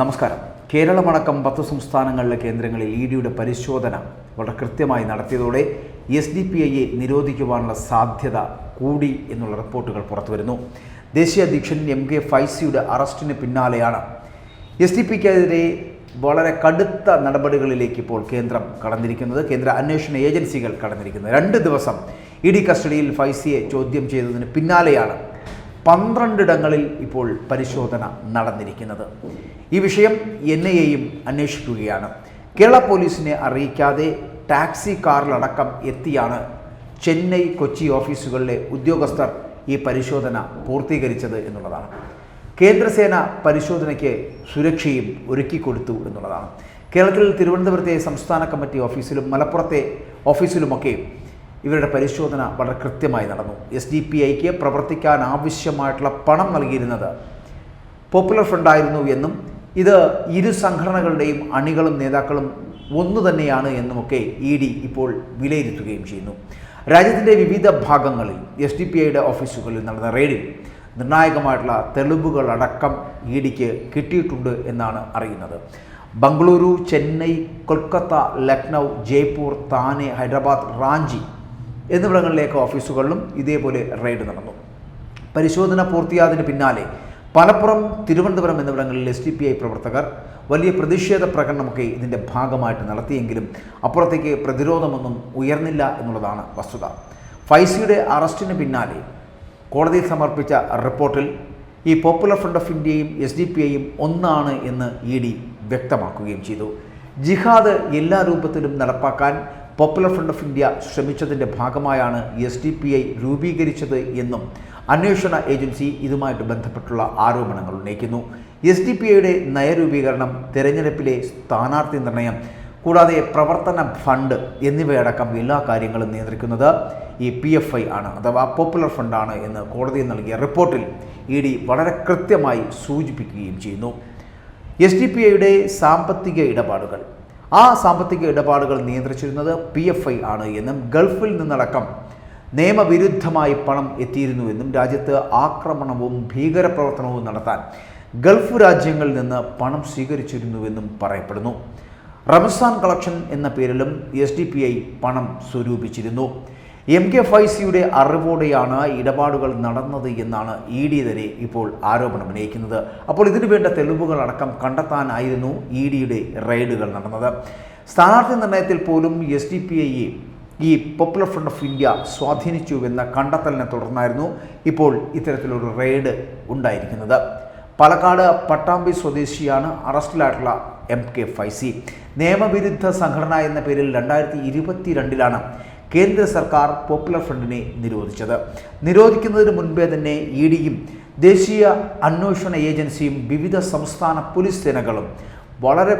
നമസ്കാരം. കേരളമടക്കം പത്ത് സംസ്ഥാനങ്ങളിലെ കേന്ദ്രങ്ങളിൽ ഇ ഡിയുടെ പരിശോധന വളരെ കൃത്യമായി നടത്തിയതോടെ എസ് ഡി പി ഐയെ നിരോധിക്കുവാനുള്ള സാധ്യത കൂടി എന്നുള്ള റിപ്പോർട്ടുകൾ പുറത്തുവരുന്നു. ദേശീയ അധ്യക്ഷൻ എം കെ ഫൈസിയുടെ അറസ്റ്റിന് പിന്നാലെയാണ്. എസ് ഡി പിക്കെതിരെ വളരെ കടുത്ത നടപടികളിലേക്ക് ഇപ്പോൾ കേന്ദ്രം കടന്നിരിക്കുന്നത്. കേന്ദ്ര അന്വേഷണ ഏജൻസികൾ കടന്നിരിക്കുന്നത്. രണ്ട് ദിവസം ഇ ഡി കസ്റ്റഡിയിൽ ഫൈസിയെ ചോദ്യം ചെയ്തതിന് പിന്നാലെയാണ് പന്ത്രണ്ടിടങ്ങളിൽ ഇപ്പോൾ പരിശോധന നടന്നിരിക്കുന്നത്. ഈ വിഷയം എൻ ഐ എയും അന്വേഷിക്കുകയാണ്. കേരള പോലീസിനെ അറിയിക്കാതെ ടാക്സി കാറിലടക്കം എത്തിയാണ് ചെന്നൈ കൊച്ചി ഓഫീസുകളിലെ ഉദ്യോഗസ്ഥർ ഈ പരിശോധന പൂർത്തീകരിച്ചത് എന്നുള്ളതാണ്. കേന്ദ്രസേന പരിശോധനയ്ക്ക് സുരക്ഷയും ഒരുക്കിക്കൊടുത്തു എന്നുള്ളതാണ്. കേരളത്തിൽ തിരുവനന്തപുരത്തെ സംസ്ഥാന കമ്മിറ്റി ഓഫീസിലും മലപ്പുറത്തെ ഓഫീസിലുമൊക്കെ ഇവരുടെ പരിശോധന വളരെ കൃത്യമായി നടന്നു. എസ് ഡി പി ഐക്ക് പ്രവർത്തിക്കാൻ ആവശ്യമായിട്ടുള്ള പണം നൽകിയിരുന്നത് പോപ്പുലർ ഫ്രണ്ടായിരുന്നു എന്നും ഇത് ഇരു സംഘടനകളുടെയും അണികളും നേതാക്കളും ഒന്നു തന്നെയാണ് എന്നുമൊക്കെ ഇ ഡി ഇപ്പോൾ വിലയിരുത്തുകയും ചെയ്യുന്നു. രാജ്യത്തിന്റെ വിവിധ ഭാഗങ്ങളിൽ എസ് ഡി പി ഐയുടെ ഓഫീസുകളിൽ നടന്ന റെയ്ഡിൽ നിർണായകമായിട്ടുള്ള തെളിവുകളടക്കം ഇ ഡിക്ക് കിട്ടിയിട്ടുണ്ട് എന്നാണ് അറിയുന്നത്. ബംഗളൂരു ചെന്നൈ കൊൽക്കത്ത ലക്നൗ ജയ്പൂർ താനെ ഹൈദരാബാദ് റാഞ്ചി എന്നിവിടങ്ങളിലേക്ക് ഓഫീസുകളിലും ഇതേപോലെ റെയ്ഡ് നടന്നു. പരിശോധന പൂർത്തിയാതിന് പിന്നാലെ മലപ്പുറം തിരുവനന്തപുരം എന്നിവിടങ്ങളിൽ എസ് ഡി പി ഐ പ്രവർത്തകർ വലിയ പ്രതിഷേധ പ്രകടനമൊക്കെ ഇതിന്റെ ഭാഗമായിട്ട് നടത്തിയെങ്കിലും അപ്പുറത്തേക്ക് പ്രതിരോധമൊന്നും ഉയർന്നില്ല എന്നുള്ളതാണ് വസ്തുത. ഫൈസിയുടെ അറസ്റ്റിന് പിന്നാലെ കോടതി സമർപ്പിച്ച റിപ്പോർട്ടിൽ ഈ പോപ്പുലർ ഫ്രണ്ട് ഓഫ് ഇന്ത്യയും എസ് ഡി പി ഐയും ഒന്നാണ് എന്ന് ഇ ഡി വ്യക്തമാക്കുകയും ചെയ്തു. ജിഹാദ് എല്ലാ രൂപത്തിലും നടപ്പാക്കാൻ പോപ്പുലർ ഫ്രണ്ട് ഓഫ് ഇന്ത്യ ശ്രമിച്ചതിന്റെ ഭാഗമായാണ് എസ് ഡി പി ഐ രൂപീകരിച്ചത് എന്നും അന്വേഷണ ഏജൻസി ഇതുമായിട്ട് ബന്ധപ്പെട്ടുള്ള ആരോപണങ്ങൾ ഉന്നയിക്കുന്നു. എസ് ഡി പി ഐയുടെ നയരൂപീകരണം തെരഞ്ഞെടുപ്പിലെ സ്ഥാനാർത്ഥി നിർണയം കൂടാതെ പ്രവർത്തന ഫണ്ട് എന്നിവയടക്കം എല്ലാ കാര്യങ്ങളും നിയന്ത്രിക്കുന്നത് ഈ പി എഫ് ഐ ആണ് അഥവാ പോപ്പുലർ ഫണ്ടാണ് എന്ന് കോടതി നൽകിയ റിപ്പോർട്ടിൽ ഇ ഡി വളരെ കൃത്യമായി സൂചിപ്പിക്കുകയും ചെയ്യുന്നു. എസ് ഡി പി ഐയുടെ സാമ്പത്തിക ഇടപാടുകൾ ആ സാമ്പത്തിക ഇടപാടുകൾ നിയന്ത്രിച്ചിരുന്നത് പി എഫ് ഐ ആണ് എന്നും ഗൾഫിൽ നിന്നടക്കം നിയമവിരുദ്ധമായി പണം എത്തിയിരുന്നു എന്നും രാജ്യത്ത് ആക്രമണവും ഭീകരപ്രവർത്തനവും നടത്താൻ ഗൾഫ് രാജ്യങ്ങളിൽ നിന്ന് പണം സ്വീകരിച്ചിരുന്നുവെന്നും പറയപ്പെടുന്നു. റംസാൻ കളക്ഷൻ എന്ന പേരിലും എസ് ഡി പി ഐ പണം സ്വരൂപിച്ചിരുന്നു. എം കെ ഫൈസിയുടെ അറിവോടെയാണ് ഇടപാടുകൾ നടന്നത് എന്നാണ് ഇ ഡി തന്നെ ഇപ്പോൾ ആരോപണം ഉന്നയിക്കുന്നത്. അപ്പോൾ ഇതിനു വേണ്ട തെളിവുകൾ അടക്കം കണ്ടെത്താനായിരുന്നു ഇ ഡിയുടെ റെയ്ഡുകൾ നടന്നത്. സ്ഥാനാർത്ഥി നിർണയത്തിൽ പോലും എസ് ഡി പി ഐയെ ഈ പോപ്പുലർ ഫ്രണ്ട് ഓഫ് ഇന്ത്യ സ്വാധീനിച്ചുവെന്ന കണ്ടെത്തലിനെ തുടർന്നായിരുന്നു ഇപ്പോൾ ഇത്തരത്തിലൊരു റെയ്ഡ് ഉണ്ടായിരിക്കുന്നത്. പാലക്കാട് പട്ടാമ്പി സ്വദേശിയാണ് അറസ്റ്റിലായിട്ടുള്ള എം കെ ഫൈസി നിയമവിരുദ്ധ സംഘടന എന്ന പേരിൽ രണ്ടായിരത്തി ഇരുപത്തിരണ്ടിലാണ് കേന്ദ്ര സർക്കാർ പോപ്പുലർ ഫ്രണ്ടിനെ നിരോധിച്ചത്. നിരോധിക്കുന്നതിന് മുൻപേ തന്നെ ഇ ഡിയും ദേശീയ അന്വേഷണ ഏജൻസിയും വിവിധ സംസ്ഥാന പോലീസ് സേനകളും വളരെ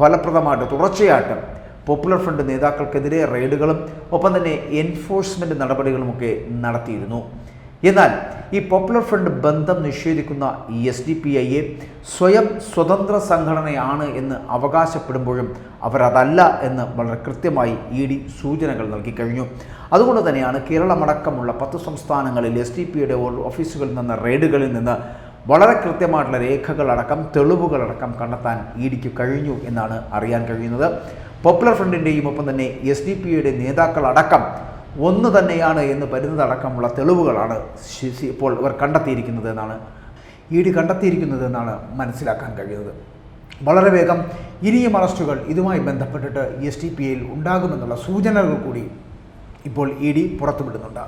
ഫലപ്രദമായിട്ട് തുടർച്ചയായിട്ട് പോപ്പുലർ ഫ്രണ്ട് നേതാക്കൾക്കെതിരെ റെയ്ഡുകളും ഒപ്പം തന്നെ എൻഫോഴ്സ്മെന്റ് നടപടികളുമൊക്കെ നടത്തിയിരുന്നു. എന്നാൽ ഈ പോപ്പുലർ ഫ്രണ്ട് ബന്ധം നിഷേധിക്കുന്ന ഈ എസ് ഡി പി ഐയെ സ്വയം സ്വതന്ത്ര സംഘടനയാണ് എന്ന് അവകാശപ്പെടുമ്പോഴും അവരതല്ല എന്ന് വളരെ കൃത്യമായി ഇ ഡി സൂചനകൾ നൽകിക്കഴിഞ്ഞു അതുകൊണ്ട് തന്നെയാണ് കേരളമടക്കമുള്ള പത്ത് സംസ്ഥാനങ്ങളിൽ എസ് ഡി പിയുടെ ഓഫീസുകളിൽ നിന്ന് റെയ്ഡുകളിൽ നിന്ന് വളരെ കൃത്യമായിട്ടുള്ള രേഖകളടക്കം തെളിവുകളടക്കം കണ്ടെത്താൻ ഇ ഡിക്ക് കഴിഞ്ഞു എന്നാണ് അറിയാൻ കഴിയുന്നത്. പോപ്പുലർ ഫ്രണ്ടിന്റെയും ഒപ്പം തന്നെ എസ് ഡി പിയുടെ നേതാക്കളടക്കം ഒന്ന് തന്നെയാണ് എന്ന് പരിധിതടക്കമുള്ള തെളിവുകളാണ് ഇപ്പോൾ ഇവർ കണ്ടെത്തിയിരിക്കുന്നത് എന്നാണ്. ഇ ഡി കണ്ടെത്തിയിരിക്കുന്നത് എന്നാണ് മനസ്സിലാക്കാൻ കഴിയുന്നത്. വളരെ വേഗം ഇനിയും അറസ്റ്റുകൾ ഇതുമായി ബന്ധപ്പെട്ടിട്ട് എസ് ടി പി ഐയിൽ ഉണ്ടാകുമെന്നുള്ള സൂചനകൾ കൂടി ഇപ്പോൾ ഇ ഡി പുറത്തുവിടുന്നുണ്ട്.